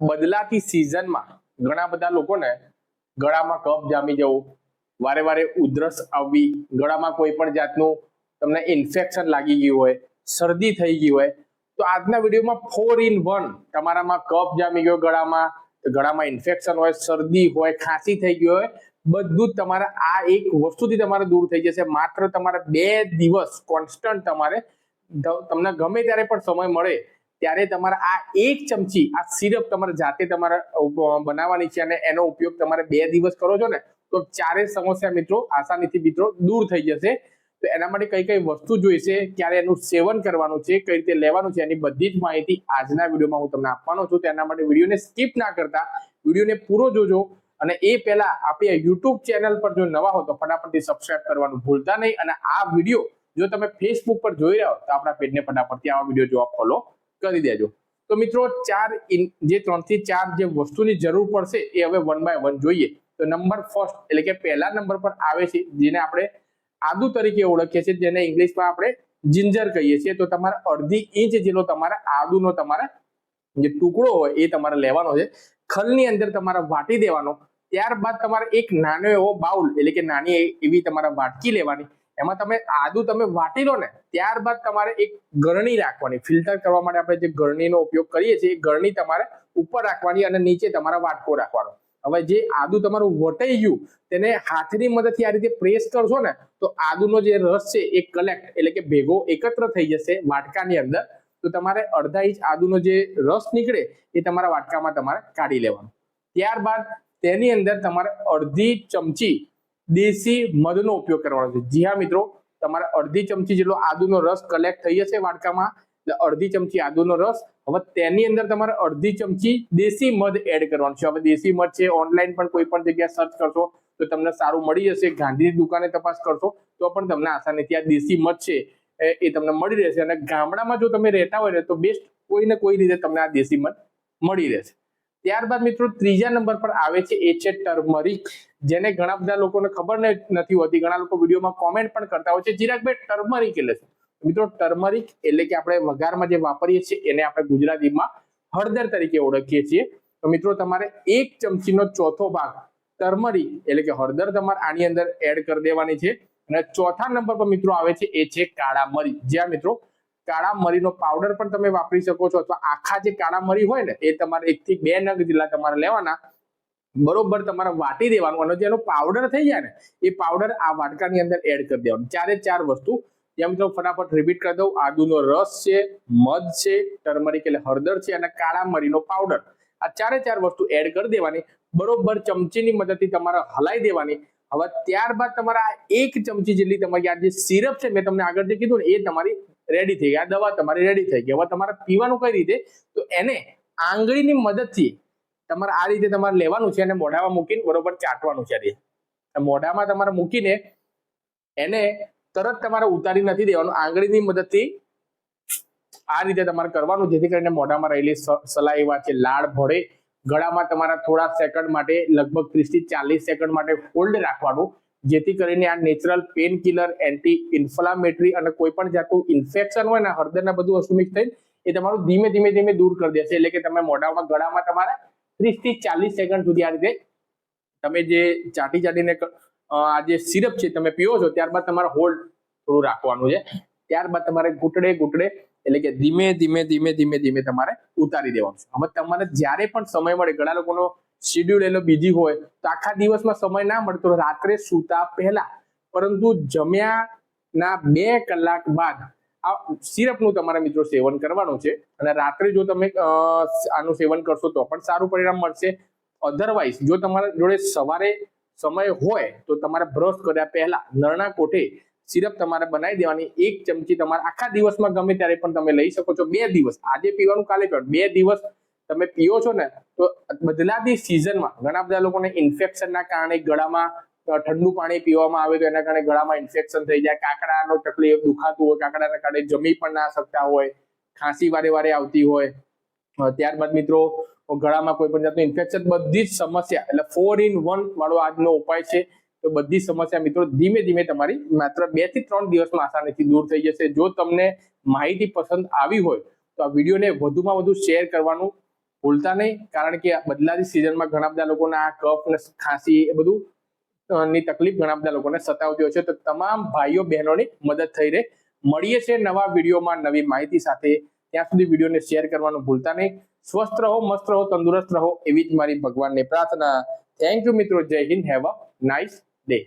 બદલાતી સિઝનમાં ઘણા બધા લોકોને ગળામાં કફ જામી જવું, વારે વારે ઉધરસ આવવી, ગળામાં કોઈ પણ જાતનું તમને ઇન્ફેક્શન લાગી ગયું હોય, શરદી થઈ ગઈ હોય, તો આજના વિડીયોમાં ફોર ઇન વન તમારામાં કફ જામી ગયો ગળામાં ગળામાં ઇન્ફેક્શન હોય, શરદી હોય, ખાંસી થઈ ગઈ હોય, બધું જ તમારે આ એક વસ્તુથી તમારે દૂર થઈ જશે. માત્ર તમારે બે દિવસ કોન્સ્ટન્ટ તમારે તમને ગમે ત્યારે પણ સમય મળે ત્યારે તમારે આ એક ચમચી, આ સિરપ તમારે જાતે તમારે બનાવવાની છે અને એનો ઉપયોગ તમારે બે દિવસ કરો છો ને, તો ચારે સમસ્યા મિત્રો, આસાનીથી મિત્રો દૂર થઈ જશે. તો એના માટે કઈ કઈ વસ્તુ જોઈશે, ક્યારે એનું સેવન કરવાનું છે, કઈ રીતે લેવાનું છે, એની બધી જ માહિતી આજના વિડીયોમાં હું તમને આપવાનો છું. તેના માટે વિડીયોને સ્કીપ ના કરતા, વિડીયોને પૂરો જોજો. અને એ પહેલા આપણી યુટ્યુબ ચેનલ પર જો નવા હો તો ફટાફટથી સબસ્ક્રાઇબ કરવાનું ભૂલતા નહીં. અને આ વીડિયો જો તમે ફેસબુક પર જોઈ રહ્યા હો તો આપણા પેજને ફટાફટથી આવા વીડિયો જોવા ફોલો કરી દેજો. તો મિત્રો, ચાર જે ત્રણથી ચાર જે વસ્તુની જરૂર પડશે એ હવે વન બાય વન જોઈએ. તો નંબર ફર્સ્ટ એટલે કે પહેલા નંબર પર આવે છે, જેને આપણે આદુ તરીકે ઓળખીએ છીએ, જેને ઇંગ્લિશમાં આપણે જિંજર કહીએ છીએ. તો તમારે અડધી ઇંચ જેટલો તમારે આદુનો તમારે જે ટુકડો હોય એ તમારે લેવાનો છે. ખલની અંદર તમારે વાટી દેવાનો. ત્યારબાદ તમારે એક નાનો એવો બાઉલ, એટલે કે નાની એવી તમારે વાટકી લેવાની. એમાં તમે આદુ તમે વાટી લો ને, ત્યારબાદ તમારે એક ગરણી રાખવાની. ફિલ્ટર કરવા માટે આપણે જે ગરણીનો ઉપયોગ કરીએ છીએ, એ ગરણી તમારે ઉપર રાખવાની અને નીચે તમારે વાટકો રાખવાનો. હવે જે આદુ તમારું વટાઈ ગયું તેને હાથની મદદથી આ રીતે પ્રેસ કરશો ને, તો આદુનો જે રસ છે એ કલેક્ટ એટલે કે ભેગો એકત્ર થઈ જશે વાટકાની અંદર. તો તમારે અડધા ઇંચ આદુનો જે રસ નીકળે, એ તમારા વાટકામાં તમારે કાઢી લેવાનો. ત્યારબાદ તેની અંદર તમારે અડધી ચમચી દેશી મધનો ઉપયોગ કરવાનો છે. જી હા, મિત્રો, તમારે અડધી ચમચી જેટલો આદુનો રસ કલેક્ટ થઈ જશે એટલે અડધી ચમચી આદુનો રસ. હવે તેની અંદર તમારે અડધી ચમચી દેશી મધ એડ કરવાનું છે. હવે દેશી મધ છે ઓનલાઈન પણ કોઈ પણ જગ્યાએ સર્ચ કરશો, તો તમને સારું મળી જશે. ગાંધીની દુકાને તપાસ કરશો, તો પણ તમને આસાનીથી આ દેશી મધ છે, એ તમને મળી રહેશે. અને ગામડામાં જો તમે રહેતા હોય ને, તો બેસ્ટ કોઈ ને કોઈ રીતે તમને આ દેશી મધ મળી રહેશે. ત્યારબાદ મિત્રો ત્રીજા નંબર પર આવે છે એ છે ટર્મરિક જેને ઘણા બધા લોકોને ખબર નથી હોતી. ઘણા લોકો વિડીયોમાં કોમેન્ટ પણ કરતા હોય છે. ચિરાગભાઈ ટર્મરિક એટલે શું મિત્રો ટર્મરિક એટલે કે આપણે વઘારમાં જે વાપરીએ છીએ, એને આપણે ગુજરાતીમાં હળદર તરીકે ઓળખીએ છીએ. તો મિત્રો, તમારે એક ચમચીનો ચોથો ભાગ ટર્મરિક એટલે કે હળદર તમારે આની અંદર એડ કરી દેવાની છે. અને ચોથા નંબર પર મિત્રો આવે છે એ છે કાળા મરી. જ્યાં મિત્રો કાળા મરીનો પાવડર પણ તમે વાપરી શકો છો અથવા આખા જે કાળા મરી હોય ને, એ તમારે એક થી બે નગ જેટલા તમારે લેવાના. બરોબર તમારે વાટી દેવાનું અને જેનો પાવડર થઈ જાય ને, એ પાવડર આ વાટકાની અંદર એડ કરી દેવાનું. ચારે ચાર વસ્તુ. જ્યાં મિત્રો ફટાફટ રિપીટ કરી દઉં. આદુનો રસ છે, મધ છે, ટર્મરિક એટલે હળદર છે અને કાળા મરીનો પાવડર આ ચારે ચાર વસ્તુ એડ કરી દેવાની. બરોબર ચમચીની મદદથી તમારે હલાઈ દેવાની. હવે ત્યારબાદ તમારા એક ચમચી જેટલી તમારી આ જે સિરપ છે, મેં તમને આગળ જે કીધું ને, એ તમારી રેડી થઈ ગઈ આ દવા તમારી રેડી થઈ ગઈ. હવે તમારે પીવાનું કઈ રીતે? તો એને આંગળીની મદદથી તમારે આ રીતે તમારે લેવાનું છે અને મોઢામાં મૂકીને બરોબર ચાટવાનું છે આ. મોઢામાં તમારે મૂકીને એને તરત તમારે ઉતારી નથી દેવાનું. આંગળીની મદદથી આ રીતે તમારે કરવાનું, જેથી કરીને મોઢામાં રહેલી સ- સલાઈવા છે લાળ ભળે, ગળામાં તમારા થોડા સેકન્ડ માટે, લગભગ ત્રીસથી ચાલીસ સેકન્ડ માટે હોલ્ડ રાખવાનું. જેથી કરીને આ natural pain killer anti inflammatory અને કોઈ પણ જાતનું ઇન્ફેક્શન હોય ને હળદરના બધું અસુમિક થઈને એ તમારું ધીમે ધીમે ધીમે દૂર કરી દેશે. એટલે કે તમે મોઢામાં, ગળામાં તમારે ત્રીસથી ચાલીસ સેકન્ડ સુધી આ રીતે તમે જે ચાટી ચાટીને આ જે સિરપ છે તમે પીવો છો, ત્યારબાદ તમારે હોલ્ડ થોડું રાખવાનું છે. ત્યારબાદ તમારે ઘૂંટડે ઘૂંટડે એટલે કે ધીમે ધીમે ધીમે ધીમે ધીમે તમારે ઉતારી દેવાનું છે. હવે તમારે જ્યારે પણ સમય મળે, ઘણા લોકોનો શેડ્યુલ એનો બીજી હોય, તો આખા દિવસમાં સમય ના મળતો, રાત્રે સૂતા પહેલા. પરંતુ જમ્યા ના બે કલાક બાદ આ સિરપનું તમારા મિત્રો સેવન કરવાનું છે. અને રાત્રે જો તમે આનું સેવન કરશો તો પણ સારું પરિણામ મળશે. અધરવાઇઝ જો તમારા જોડે સવારે સમય હોય, તો તમારે બ્રશ કર્યા પહેલા નરણા કોઠે સિરપ તમારે બનાવી દેવાની. એક ચમચી તમારે આખા દિવસમાં ગમે ત્યારે પણ તમે લઈ શકો છો. બે દિવસ. આજે પીવાનું કાલે પીવાનું બે દિવસ તમે પીઓ છો ને, તો બદલાતી સિઝનમાં ઘણા બધા લોકોને ઇન્ફેક્શનના કારણે ગળામાં ઠંડુ પાણી પીવામાં આવે તો એના કારણે ગળામાં ઇન્ફેક્શન થઈ જાય. કાકડાનો તકલીફ દુખાતું હોય, કાકડાના કારણે જમી પણ ના શકતા હોય, ખાંસી વારે વારે આવતી હોય. ત્યારબાદ મિત્રો, ગળામાં કોઈ પણ જાતનું ઇન્ફેક્શન બધી જ સમસ્યા, એટલે ફોર ઇન વન વાળો આજનો ઉપાય છે. તો બધી સમસ્યા મિત્રો ધીમે ધીમે તમારી માત્ર બેથી ત્રણ દિવસમાં આસાનીથી દૂર થઈ જશે. જો તમને માહિતી પસંદ આવી હોય, તો આ વિડીયોને વધુમાં વધુ શેર કરવાનું ભૂલતા નહીં, કારણ કે બદલાતી સિઝનમાં ઘણા બધા લોકોના આ કફ ને ખાંસી એ બધું ની તકલીફ ઘણા બધા લોકોને સતાવતી હોય છે. તો તમામ ભાઈઓ બહેનોની મદદ થઈ રહે. મળીએ છે નવા વિડીયોમાં નવી માહિતી સાથે. ત્યાં સુધી વિડીયોને શેર કરવાનું ભૂલતા નહીં. સ્વસ્થ રહો, મસ્ત રહો, તંદુરસ્ત રહો, એવી જ મારી ભગવાનની પ્રાર્થના. થેન્ક યુ મિત્રો. જય Hind. Have a nice day